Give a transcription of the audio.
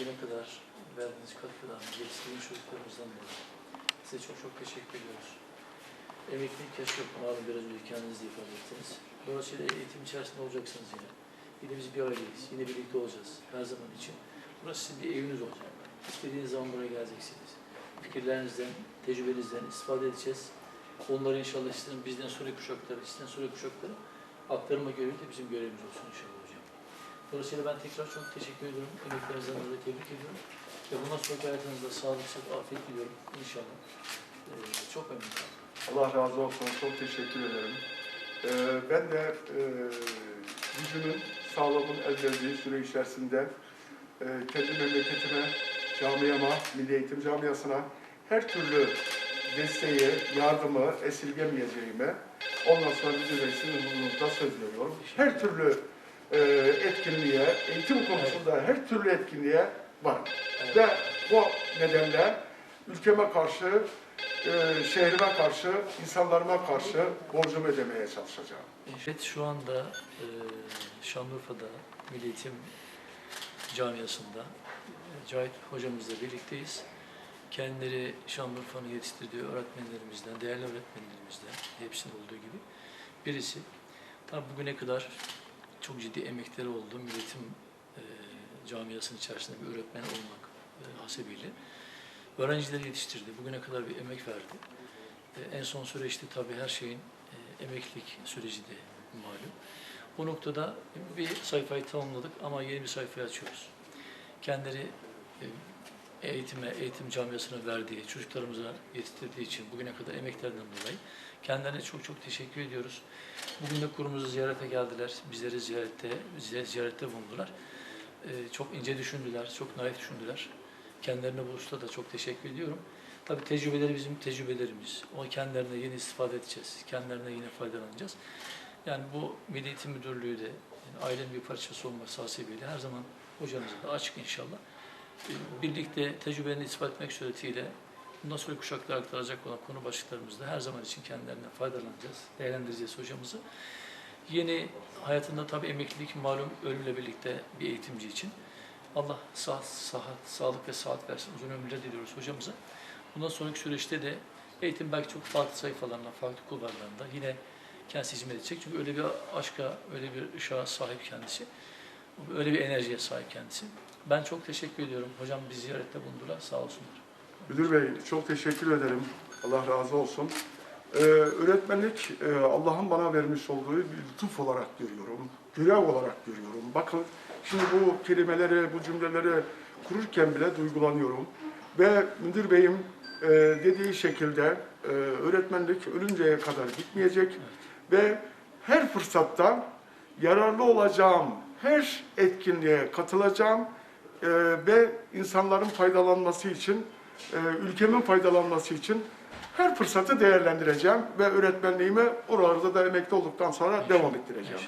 bugüne kadar verdiğiniz katkıdan, geliştirdiğiniz çocuklarımızdan dolayı size çok çok teşekkür ediyoruz. Emeklilik yaşı yok, malum biraz önce kendiniz de ifade ettiniz. Dolayısıyla eğitim içerisinde olacaksınız yine. Yine biz bir aileyiz, yine birlikte olacağız her zaman için. Burası sizin bir eviniz olacak. İstediğiniz zaman buraya geleceksiniz. Fikirlerinizden, tecrübenizden istifade edeceğiz. Onları inşallah sizin bizden sonraki kuşakları, sizden sonraki kuşakları aktarma görevi de bizim görevimiz olsun inşallah hocam. Dolayısıyla ben tekrar çok teşekkür ediyorum. Emeklerinizden dolayı tebrik ediyorum. Ve bundan sonraki hayatınızda sağlık, sıhhat, afiyet diliyorum inşallah. Ee, çok memnun. Allah razı olsun. Çok teşekkür ederim. Ee, ben de e, gücümün, sağlığımın el verdiği süre içerisinde e, kendi memleketime, camiama, Milli Eğitim Camiası'na her türlü desteği, yardımı esirgemeyeceğime ondan sonra müdür reisinin huzurunuzda söz veriyorum. Her türlü e, etkinliğe, eğitim konusunda her türlü etkinliğe varım. Ve bu nedenle ülkeme karşı, e, şehrime karşı, insanlarıma karşı borcumu ödemeye çalışacağım. Evet şu anda e, Şanlıurfa'da Milli Eğitim Camiası'nda e, Cahit hocamızla birlikteyiz. Kendileri Şanlıurfa'nın yetiştirdiği öğretmenlerimizden, değerli öğretmenlerimizden, hepsinin olduğu gibi birisi. Tabi bugüne kadar çok ciddi emekleri oldu. Milli Eğitim e, Camiası'nın içerisinde bir öğretmen olmak e, hasebiyle. Öğrencileri yetiştirdi. Bugüne kadar bir emek verdi. E, en son süreçte tabii her şeyin e, emeklilik süreci de malum. Bu noktada bir sayfayı tamamladık ama yeni bir sayfayı açıyoruz. Kendileri e, eğitime, eğitim camiasına verdiği, çocuklarımıza yetiştirdiği için bugüne kadar emeklerden dolayı kendilerine çok çok teşekkür ediyoruz. Bugün de kurumuzu ziyarete geldiler. Bizleri ziyarette, ziyarette bulundular. E, Çok ince düşündüler, çok naif düşündüler. Kendilerine bu da çok teşekkür ediyorum. Tabii tecrübeleri bizim tecrübelerimiz. O kendilerine yeni istifade edeceğiz. Kendilerine yine faydalanacağız. Yani bu Milli Eğitim Müdürlüğü de yani ailenin bir parçası olması hasebiyle her zaman hocamıza da açık inşallah. Birlikte tecrübelerini ispat etmek suretiyle bundan sonra kuşaklara aktaracak olan konu başlıklarımızda her zaman için kendilerine faydalanacağız, değerlendireceğiz hocamızı. Yeni hayatında tabii emeklilik malum ölümle birlikte bir eğitimci için. Allah sıhhat, sıhhat, sağlık ve saat versin. Uzun ömürler diliyoruz hocamıza. Bundan sonraki süreçte de eğitim belki çok farklı sayfalarında, farklı kulvarlarında yine kendisi hizmet edecek. Çünkü öyle bir aşka, öyle bir ışığa sahip kendisi. Öyle bir enerjiye sahip kendisi. Ben çok teşekkür ediyorum. Hocam bizi ziyarette bulundular. Sağ olsunlar. Müdür Bey çok teşekkür ederim. Allah razı olsun. Ee, öğretmenlik e, Allah'ın bana vermiş olduğu bir lütuf olarak görüyorum. Görev olarak görüyorum. Bakın şimdi bu kelimeleri, bu cümleleri kururken bile duygulanıyorum. Ve müdür beyim e, dediği şekilde e, öğretmenlik ölünceye kadar bitmeyecek. Ve her fırsatta yararlı olacağım her etkinliğe katılacağım e, ve insanların faydalanması için, e, ülkemin faydalanması için her fırsatı değerlendireceğim ve öğretmenliğimi oralarda da emekli olduktan sonra devam ettireceğim.